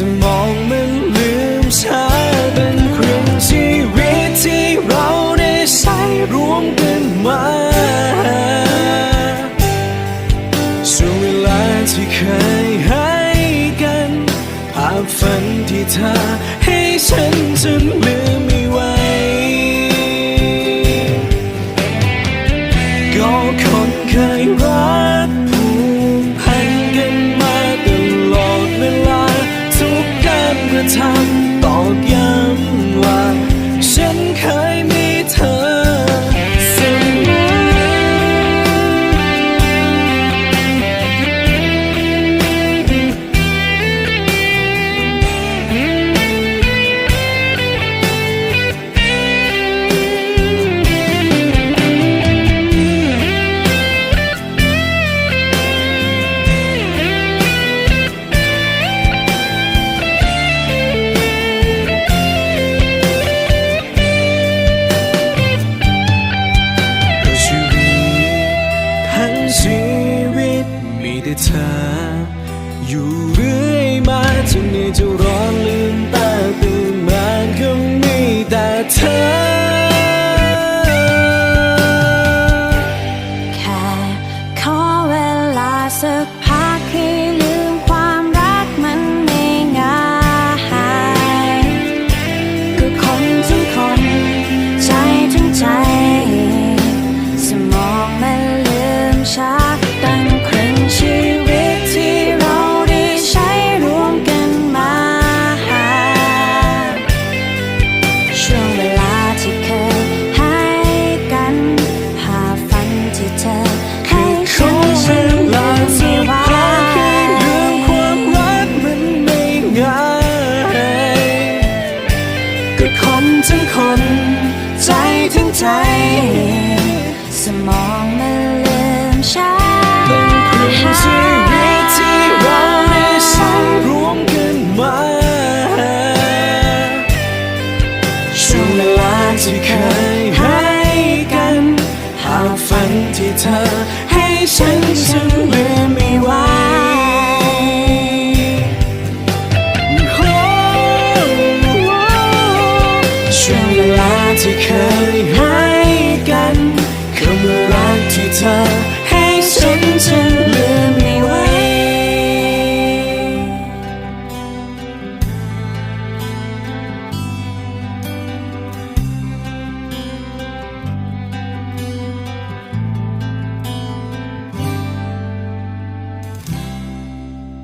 สมองมันลืมชาเป็นครึ่งชีวิตที่เราได้ใช้รวมกันมาช่วงเวลาที่เคย ก็คนทั้งคน ใจถึงใจ สมองมันลืมฉันเป็นครึ่งชีวิตที่เราได้สร้างรวมกันมาช่วงเวลาที่เคยให้กันหากฝันที่เธอให้ฉันฉันลืมไม่ว่า music